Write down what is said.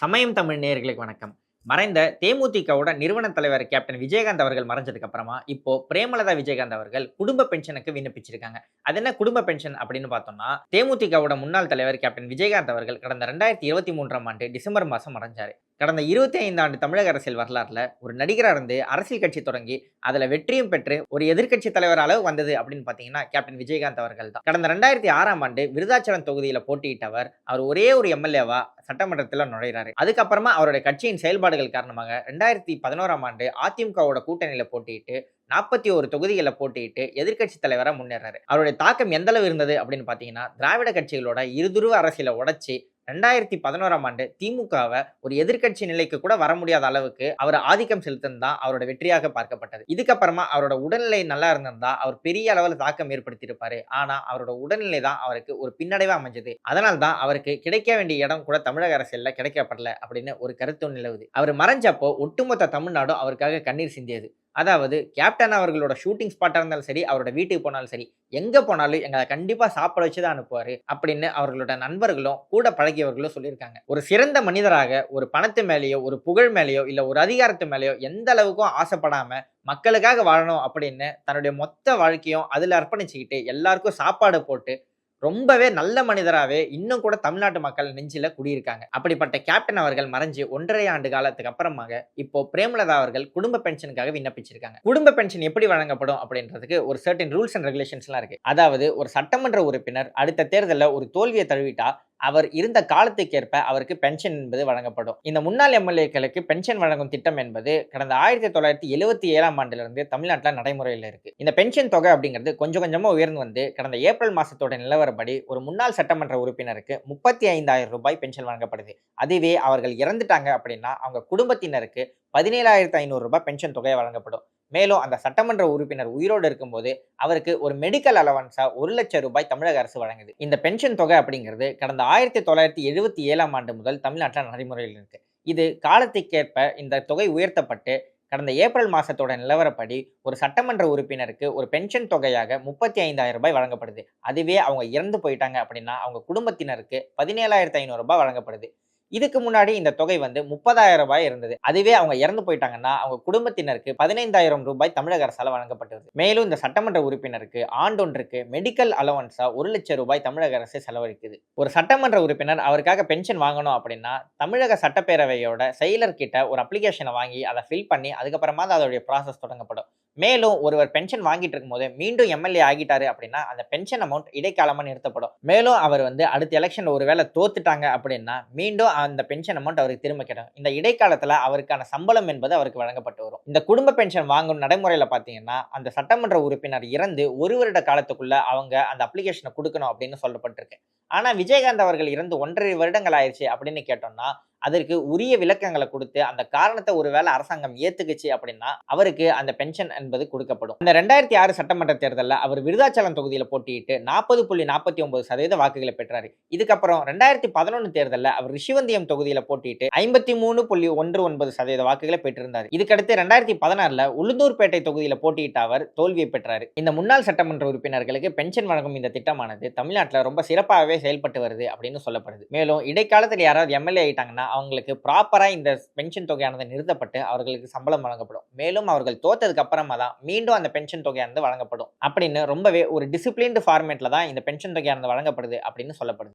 சமயம் தமிழ் நேயர்களுக்கு வணக்கம். மறைந்த தேமுதிகவோட நிறுவன தலைவர் கேப்டன் விஜயகாந்த் அவர்கள் மறைஞ்சதுக்கு அப்புறமா இப்போ பிரேமலதா விஜயகாந்த் அவர்கள் குடும்ப பென்ஷனுக்கு விண்ணப்பிச்சிருக்காங்க. அது என்ன குடும்ப பென்ஷன் அப்படின்னு பார்த்தோம்னா தேமுதிகவோட முன்னாள் தலைவர் கேப்டன் விஜயகாந்த் அவர்கள் கடந்த ரெண்டாயிரத்தி இருபத்தி மூன்றாம் ஆண்டு டிசம்பர் மாதம் மறைஞ்சாரு. கடந்த இருபத்தி ஐந்து ஆண்டு தமிழக அரசியல் வரலாறுல ஒரு நடிகராக இருந்து அரசியல் கட்சி தொடங்கி அதுல வெற்றியும் பெற்று ஒரு எதிர்க்கட்சி தலைவர் அளவு வந்தது அப்படின்னு பாத்தீங்கன்னா கேப்டன் விஜயகாந்த் அவர்கள் தான். கடந்த ரெண்டாயிரத்தி ஆறாம் ஆண்டு விருதாச்சலம் தொகுதியில போட்டியிட்டவர் அவர் ஒரே ஒரு எம்எல்ஏவா சட்டமன்றத்தில் நுழைகிறாரு அதுக்கப்புறமா அவருடைய கட்சியின் செயல்பாடுகள் காரணமாக ரெண்டாயிரத்தி பதினோராம் ஆண்டு அதிமுகவோட கூட்டணியில போட்டியிட்டு நாற்பத்தி ஒரு தொகுதிகளில் போட்டியிட்டு எதிர்க்கட்சி தலைவராக முன்னேறாரு. அவருடைய தாக்கம் எந்த அளவு இருந்தது அப்படின்னு பார்த்தீங்கன்னா திராவிட கட்சிகளோட இருதுருவ அரசியலை உடச்சி ரெண்டாயிரத்தி பதினோராம் ஆண்டு திமுகவை ஒரு எதிர்க்கட்சி நிலைக்கு கூட வர முடியாத அளவுக்கு அவர் ஆதிக்கம் செலுத்தினது தான் அவரோட வெற்றியாக பார்க்கப்பட்டது. இதுக்கப்புறமா அவரோட உடல்நிலை நல்லா இருந்திருந்தா அவர் பெரிய அளவில் தாக்கம் ஏற்படுத்தியிருப்பாரு. ஆனா அவரோட உடல்நிலை தான் அவருக்கு ஒரு பின்னடைவா அமைஞ்சது. அதனால தான் அவருக்கு கிடைக்க வேண்டிய இடம் கூட தமிழக அரசியல்ல கிடைக்கப்படல அப்படின்னு ஒரு கருத்து நிலவுது. அவர் மறைஞ்சப்போ ஒட்டுமொத்த தமிழ்நாடும் அவருக்காக கண்ணீர் சிந்தியது. அதாவது கேப்டன் அவர்களோட ஷூட்டிங் ஸ்பாட்டாக இருந்தாலும் சரி அவரோட வீட்டுக்கு போனாலும் சரி எங்கே போனாலும் எங்களை கண்டிப்பாக சாப்பிட வச்சு தான் அனுப்புவார் அப்படின்னு அவர்களோட நண்பர்களும் கூட பழகியவர்களும் சொல்லியிருக்காங்க. ஒரு சிறந்த மனிதராக ஒரு பணத்து மேலேயோ ஒரு புகழ் மேலேயோ இல்லை ஒரு அதிகாரத்து மேலேயோ எந்த அளவுக்கும் ஆசைப்படாமல் மக்களுக்காக வாழணும் அப்படின்னு தன்னுடைய மொத்த வாழ்க்கையும் அதில் அர்ப்பணிச்சுக்கிட்டு எல்லாருக்கும் சாப்பாடு போட்டு ரொம்பவே நல்ல மனிதராகவே இன்னும் கூட தமிழ்நாட்டு மக்கள் நெஞ்சில குடியிருக்காங்க. அப்படிப்பட்ட கேப்டன் அவர்கள் மறைஞ்சு ஒன்றரை ஆண்டு காலத்துக்கு அப்புறமாக இப்போ பிரேமலதா அவர்கள் குடும்ப பென்ஷனுக்காக விண்ணப்பிச்சிருக்காங்க. குடும்ப பென்ஷன் எப்படி வழங்கப்படும் அப்படின்றதுக்கு ஒரு சர்டன் ரூல்ஸ் அண்ட் ரெகுலேஷன்ஸ்லாம் இருக்கு. அதாவது ஒரு சட்டமன்ற உறுப்பினர் அடுத்த தேர்தலில் ஒரு தோல்வியை தழுவிட்டா அவர் இருந்த காலத்துக்கேற்ப அவருக்கு பென்ஷன் என்பது வழங்கப்படும். இந்த முன்னாள் எம்எல்ஏக்களுக்கு பென்ஷன் வழங்கும் திட்டம் என்பது கடந்த ஆயிரத்தி தொள்ளாயிரத்தி எழுபத்தி ஏழாம் ஆண்டிலிருந்து தமிழ்நாட்டில் நடைமுறையில் இருக்கு. இந்த பென்ஷன் தொகை அப்படிங்கிறது கொஞ்சம் கொஞ்சமா உயர்ந்து வந்து கடந்த ஏப்ரல் மாசத்தோட நிலவரப்படி ஒரு முன்னாள் சட்டமன்ற உறுப்பினருக்கு முப்பத்தி ஐந்தாயிரம் ரூபாய் பென்ஷன் வழங்கப்படுது. அதுவே அவர்கள் இறந்துட்டாங்க அப்படின்னா அவங்க குடும்பத்தினருக்கு பதினேழாயிரத்து ஐநூறு ரூபாய் பென்ஷன் தொகை வழங்கப்படும். மேலும் அந்த சட்டமன்ற உறுப்பினர் உயிரோடு இருக்கும்போது அவருக்கு ஒரு மெடிக்கல் அலவன்ஸா ஒரு லட்சம் ரூபாய் தமிழக அரசு வழங்குது. இந்த பென்ஷன் தொகை அப்படிங்கிறது கடந்த ஆயிரத்தி தொள்ளாயிரத்தி எழுபத்தி ஏழாம் ஆண்டு முதல் தமிழ்நாட்டில் நடைமுறையில் இருக்கு. இது காலத்திற்கேற்ப இந்த தொகை உயர்த்தப்பட்டு கடந்த ஏப்ரல் மாசத்தோட நிலவரப்படி ஒரு சட்டமன்ற உறுப்பினருக்கு ஒரு பென்ஷன் தொகையாக முப்பத்தி ஐந்தாயிரம் ரூபாய் வழங்கப்படுது. அதுவே அவங்க இறந்து போயிட்டாங்க அப்படின்னா அவங்க குடும்பத்தினருக்கு பதினேழாயிரத்தி ஐநூறு ரூபாய் வழங்கப்படுது. இதுக்கு முன்னாடி இந்த தொகை வந்து முப்பதாயிரம் ரூபாய் இருந்தது. அதுவே அவங்க இறந்து போயிட்டாங்கன்னா அவங்க குடும்பத்தினருக்கு பதினைந்தாயிரம் ரூபாய் தமிழக அரசால் வழங்கப்பட்டது. மேலும் இந்த சட்டமன்ற உறுப்பினருக்கு ஆண்டொன்றுக்கு மெடிக்கல் அலவன்ஸா ஒரு லட்சம் ரூபாய் தமிழக அரசு செலவழிக்குது. ஒரு சட்டமன்ற உறுப்பினர் அவருக்காக பென்ஷன் வாங்கணும் அப்படின்னா தமிழக சட்டப்பேரவையோட செயலர்கிட்ட ஒரு அப்ளிகேஷனை வாங்கி அதை ஃபில் பண்ணி அதுக்கப்புறமா தான் அதோடைய ப்ராசஸ் தொடங்கப்படும். மேலும் ஒருவர் பென்ஷன் வாங்கிட்டு இருக்கும்போது மீண்டும் எம்எல்ஏ ஆகிட்டாரு அப்படின்னா அந்த பென்ஷன் அமௌண்ட் இடைக்காலமாக நிறுத்தப்படும். மேலும் அவர் வந்து அடுத்த எலெக்ஷன்ல ஒருவேளை தோத்துட்டாங்க அப்படின்னா மீண்டும் அந்த பென்ஷன் அமௌண்ட் அவருக்கு திரும்ப கிடைக்கும். இந்த இடைக்காலத்தில் அவருக்கான சம்பளம் என்பது அவருக்கு வழங்கப்பட்டு வரும். இந்த குடும்ப பென்ஷன் வாங்கும் நடைமுறையில் பார்த்தீங்கன்னா அந்த சட்டமன்ற உறுப்பினர் இறந்து ஒரு வருட காலத்துக்குள்ள அவங்க அந்த அப்ளிகேஷனை கொடுக்கணும் அப்படின்னு சொல்லப்பட்டிருக்கு. ஆனால் விஜயகாந்த் அவர்கள் இறந்து ஒன்றரை வருடங்கள் ஆயிடுச்சு அப்படின்னு கேட்டோம்னா அதற்கு உரிய விளக்கங்களை கொடுத்து அந்த காரணத்தை ஒருவேளை அரசாங்கம் ஏத்துக்குச்சு அப்படின்னா அவருக்கு அந்த பென்ஷன் என்பது கொடுக்கப்படும். இந்த ரெண்டாயிரத்தி ஆறு சட்டமன்ற தேர்தலில் அவர் விருதாச்சலம் தொகுதியில் போட்டியிட்டு நாற்பது புள்ளி நாற்பத்தி ஒன்பது சதவீத வாக்குகளை பெற்றார். இதுக்கப்புறம் ரெண்டாயிரத்தி பதினொன்று தேர்தலில் அவர் ரிஷிவந்தியம் தொகுதியில் போட்டியிட்டு ஐம்பத்தி மூணு புள்ளி ஒன்று ஒன்பது சதவீத வாக்குகளை பெற்றிருந்தார். இதுக்கடுத்து ரெண்டாயிரத்தி பதினாறில் உளுந்தூர்பேட்டை தொகுதியில் போட்டியிட்ட அவர் தோல்வியை பெற்றார். இந்த முன்னாள் சட்டமன்ற உறுப்பினர்களுக்கு பென்ஷன் வழங்கும் இந்த திட்டமானது தமிழ்நாட்டில் ரொம்ப சிறப்பாகவே செயல்பட்டு வருது அப்படின்னு சொல்லப்படுது. மேலும் இடைக்காலத்தில் யாராவது எம்எல்ஏ ஆயிட்டாங்கன்னா அவங்களுக்கு ப்ராப்பராக இந்த பென்ஷன் தொகையானது நிறுத்தப்பட்டு அவர்களுக்கு சம்பளம் வழங்கப்படும். மேலும் அவர்கள் தோத்ததுக்கு அப்புறமா தான் மீண்டும் அந்த பென்ஷன் தொகையானது வழங்கப்படும். அப்படின்னு ரொம்பவே ஒரு டிசிப்ளின்டு ஃபார்மேட்டில் தான் இந்த பென்ஷன் தொகையானது வழங்கப்படுது அப்படின்னு சொல்லப்படுது.